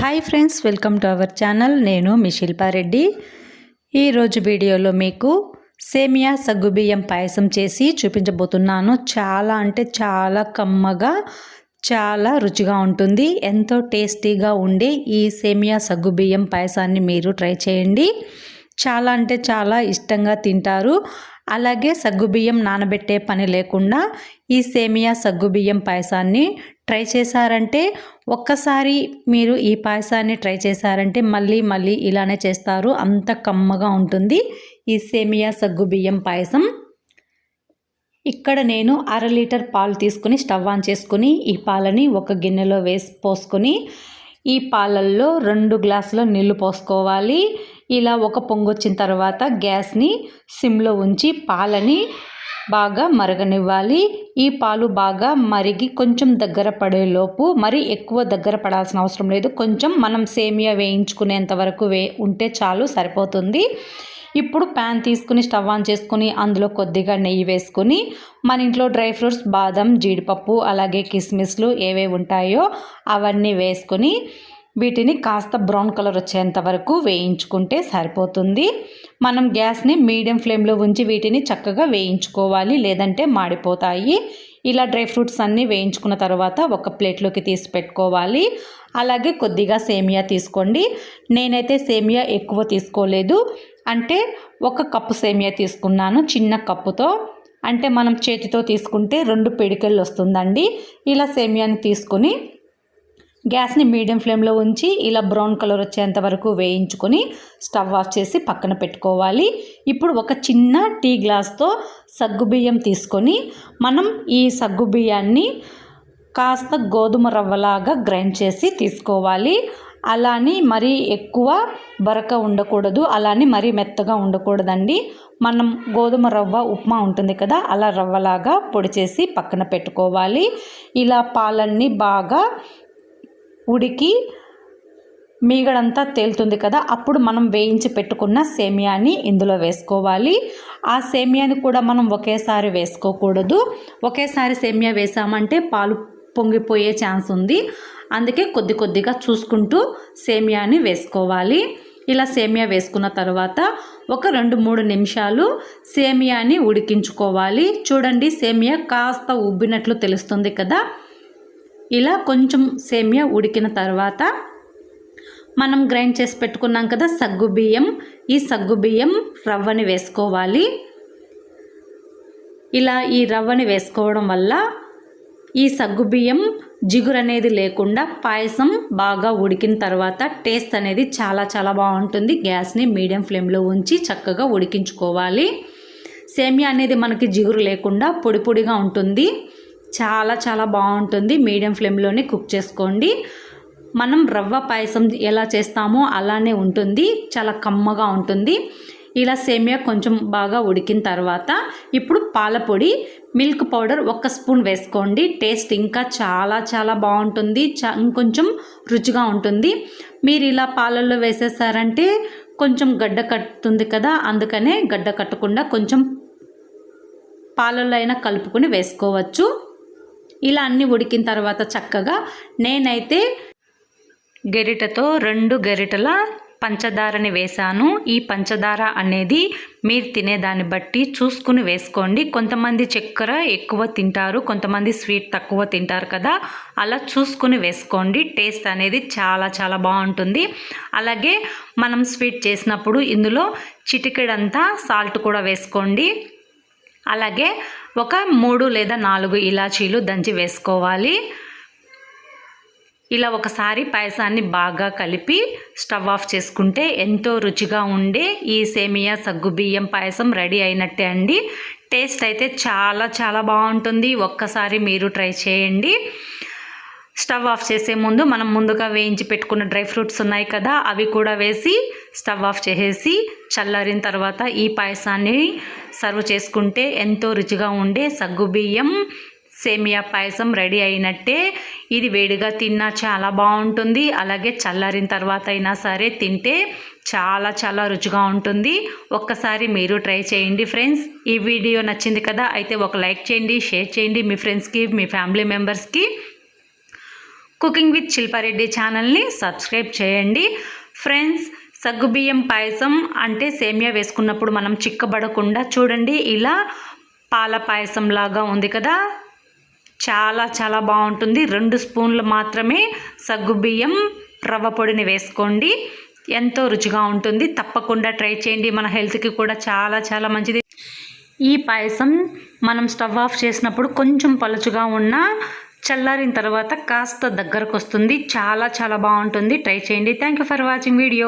Hi friends welcome to our channel. నేను మీ శిల్పారెడ్డి ఈరోజు వీడియోలో మీకు సేమియా సగ్గుబియ్యం పాయసం చేసి చూపించబోతున్నాను. చాలా అంటే చాలా కమ్మగా చాలా రుచిగా ఉంటుంది. ఎంతో టేస్టీగా ఉండే ఈ సేమియా సగ్గుబియ్యం పాయసాన్ని మీరు ట్రై చేయండి. చాలా అంటే చాలా ఇష్టంగా తింటారు. అలాగే సగ్గుబియ్యం నానబెట్టే పని లేకుండా ఈ సేమియా సగ్గుబియ్యం పాయసాన్ని ట్రై చేశారంటే ఒక్కసారి మీరు ఈ పాయసాన్ని ట్రై చేశారంటే మళ్ళీ మళ్ళీ ఇలానే చేస్తారు. అంత కమ్మగా ఉంటుంది. ఈ సేమియా సగ్గు బియ్యం పాయసం. ఇక్కడ నేను అర లీటర్ పాలు తీసుకుని స్టవ్ ఆన్ చేసుకుని ఈ పాలని ఒక గిన్నెలో వేసి పోసుకొని ఈ పాలల్లో రెండు గ్లాసుల నీళ్ళు పోసుకోవాలి. ఇలా ఒక పొంగు వచ్చిన తర్వాత గ్యాస్ని సిమ్లో ఉంచి పాలని బాగా మరగనివ్వాలి. ఈ పాలు బాగా మరిగి కొంచెం దగ్గర పడేలోపు మరి ఎక్కువ దగ్గర పడాల్సిన అవసరం లేదు. కొంచెం మనం సేమియా వేయించుకునేంత వరకు వే ఉంటే చాలు సరిపోతుంది. ఇప్పుడు ప్యాన్ తీసుకుని స్టవ్ ఆన్ చేసుకుని అందులో కొద్దిగా నెయ్యి వేసుకుని మన ఇంట్లో డ్రై ఫ్రూట్స్ బాదం జీడిపప్పు అలాగే కిస్మిస్లు ఏవేవి ఉంటాయో అవన్నీ వేసుకొని వీటిని కాస్త బ్రౌన్ కలర్ వచ్చేంత వరకు వేయించుకుంటే సరిపోతుంది. మనం గ్యాస్ని మీడియం ఫ్లేమ్లో ఉంచి వీటిని చక్కగా వేయించుకోవాలి లేదంటే మాడిపోతాయి. ఇలా డ్రై ఫ్రూట్స్ అన్నీ వేయించుకున్న తర్వాత ఒక ప్లేట్లోకి తీసి పెట్టుకోవాలి. అలాగే కొద్దిగా సేమియా తీసుకోండి. నేనైతే సేమియా ఎక్కువ తీసుకోలేదు. అంటే ఒక కప్పు సేమియా తీసుకున్నాను చిన్న కప్పుతో. అంటే మనం చేతితో తీసుకుంటే రెండు పిడికెళ్ళు వస్తుందండి. ఇలా సేమియాని తీసుకొని గ్యాస్ని మీడియం ఫ్లేమ్లో ఉంచి ఇలా బ్రౌన్ కలర్ వచ్చేంత వరకు వేయించుకొని స్టవ్ ఆఫ్ చేసి పక్కన పెట్టుకోవాలి. ఇప్పుడు ఒక చిన్న టీ గ్లాస్తో సగ్గుబియ్యం తీసుకొని మనం ఈ సగ్గుబియ్యాన్ని కాస్త గోధుమ రవ్వలాగా గ్రైండ్ చేసి తీసుకోవాలి. అలాని మరీ ఎక్కువ బరక ఉండకూడదు అలాని మరీ మెత్తగా ఉండకూడదండి. మనం గోధుమ రవ్వ ఉప్మా ఉంటుంది కదా అలా రవ్వలాగా పొడి చేసి పక్కన పెట్టుకోవాలి. ఇలా పాలన్నీ బాగా ఉడికి మీగడంతా తేలుతుంది కదా అప్పుడు మనం వేయించి పెట్టుకున్న సేమియాని ఇందులో వేసుకోవాలి. ఆ సేమియాని కూడా మనం ఒకేసారి వేసుకోకూడదు. ఒకేసారి సేమియా వేసామంటే పాలు పొంగిపోయే ఛాన్స్ ఉంది. అందుకే కొద్ది కొద్దిగా చూసుకుంటూ సేమియాని వేసుకోవాలి. ఇలా సేమియా వేసుకున్న తర్వాత ఒక రెండు మూడు నిమిషాలు సేమియాని ఉడికించుకోవాలి. చూడండి సేమియా కాస్త ఉబ్బినట్లు తెలుస్తుంది కదా. ఇలా కొంచెం సేమియా ఉడికిన తర్వాత మనం గ్రైండ్ చేసి పెట్టుకున్నాం కదా సగ్గు బియ్యం. ఈ సగ్గు బియ్యం రవ్వని వేసుకోవాలి. ఇలా ఈ రవ్వని వేసుకోవడం వల్ల ఈ సగ్గు బియ్యం జిగురు అనేది లేకుండా పాయసం బాగా ఉడికిన తర్వాత టేస్ట్ అనేది చాలా చాలా బాగుంటుంది. గ్యాస్ని మీడియం ఫ్లేమ్లో ఉంచి చక్కగా ఉడికించుకోవాలి. సేమియా అనేది మనకి జిగురు లేకుండా పొడి పొడిగా ఉంటుంది. చాలా చాలా బాగుంటుంది. మీడియం ఫ్లేమ్లోనే కుక్ చేసుకోండి. మనం రవ్వ పాయసం ఎలా చేస్తామో అలానే ఉంటుంది. చాలా కమ్మగా ఉంటుంది. ఇలా సేమియా కొంచెం బాగా ఉడికిన తర్వాత ఇప్పుడు పాలపొడి మిల్క్ పౌడర్ ఒక స్పూన్ వేసుకోండి. టేస్ట్ ఇంకా చాలా చాలా బాగుంటుంది. చా ఇంకొంచెం రుచిగా ఉంటుంది. మీరు ఇలా పాలల్లో వేసేసారంటే కొంచెం గడ్డ కట్టుతుంది కదా అందుకనే గడ్డ కట్టకుండా కొంచెం పాలల్లో అయినా కలుపుకొని వేసుకోవచ్చు. ఇలా అన్నీ ఉడికిన తర్వాత చక్కగా నేనైతే గరిటతో రెండు గెరిటల పంచదారని వేశాను. ఈ పంచదార అనేది మీరు తినేదాన్ని బట్టి చూసుకుని వేసుకోండి. కొంతమంది చక్కెర ఎక్కువ తింటారు కొంతమంది స్వీట్ తక్కువ తింటారు కదా అలా చూసుకుని వేసుకోండి. టేస్ట్ అనేది చాలా చాలా బాగుంటుంది. అలాగే మనం స్వీట్ చేసినప్పుడు ఇందులో చిటికెడంతా సాల్ట్ కూడా వేసుకోండి. అలాగే ఒక మూడు లేదా నాలుగు ఇలాచీలు దంచి వేసుకోవాలి. ఇలా ఒకసారి పాయసాన్ని బాగా కలిపి స్టవ్ ఆఫ్ చేసుకుంటే ఎంతో రుచిగా ఉండే ఈ సేమియా సగ్గుబియ్యం పాయసం రెడీ అయినట్టే అండి. టేస్ట్ అయితే చాలా చాలా బాగుంటుంది. ఒక్కసారి మీరు ట్రై చేయండి. స్టవ్ ఆఫ్ చేసే ముందు మనం ముందుగా వేయించి పెట్టుకున్న డ్రై ఫ్రూట్స్ ఉన్నాయి కదా అవి కూడా వేసి స్టవ్ ఆఫ్ చేసేసి చల్లారిన తర్వాత ఈ పాయసాన్ని సర్వ్ చేసుకుంటే ఎంతో రుచిగా ఉండే సగ్గుబియ్యం సేమియా పాయసం రెడీ అయినట్టే. ఇది వేడిగా తిన్నా చాలా బాగుంటుంది. అలాగే చల్లారిన తర్వాత అయినా సరే తింటే చాలా చాలా రుచిగా ఉంటుంది. ఒక్కసారి మీరు ట్రై చేయండి ఫ్రెండ్స్. ఈ వీడియో నచ్చింది కదా అయితే ఒక లైక్ చేయండి షేర్ చేయండి మీ ఫ్రెండ్స్కి మీ ఫ్యామిలీ మెంబర్స్కి. కుకింగ్ విత్ శిల్పారెడ్డి ఛానల్ని సబ్స్క్రైబ్ చేయండి. ఫ్రెండ్స్ సగ్గుబియ్యం పాయసం అంటే సేమియా వేసుకున్నప్పుడు మనం చిక్కబడకుండా చూడండి. ఇలా పాల పాయసం లాగా ఉంది కదా. చాలా చాలా బాగుంటుంది. రెండు స్పూన్లు మాత్రమే సగ్గుబియ్యం రవ్వ పొడిని వేసుకోండి. ఎంతో రుచిగా ఉంటుంది. తప్పకుండా ట్రై చేయండి. మన హెల్త్కి కూడా చాలా చాలా మంచిది. ఈ పాయసం మనం స్టవ్ ఆఫ్ చేసినప్పుడు కొంచెం పలుచుగా ఉన్న చల్లారిన తర్వాత కాస్త దగ్గరకు వస్తుంది చాలా చాలా బాగుంటుంది. ట్రై చేయండి. Thank you for watching video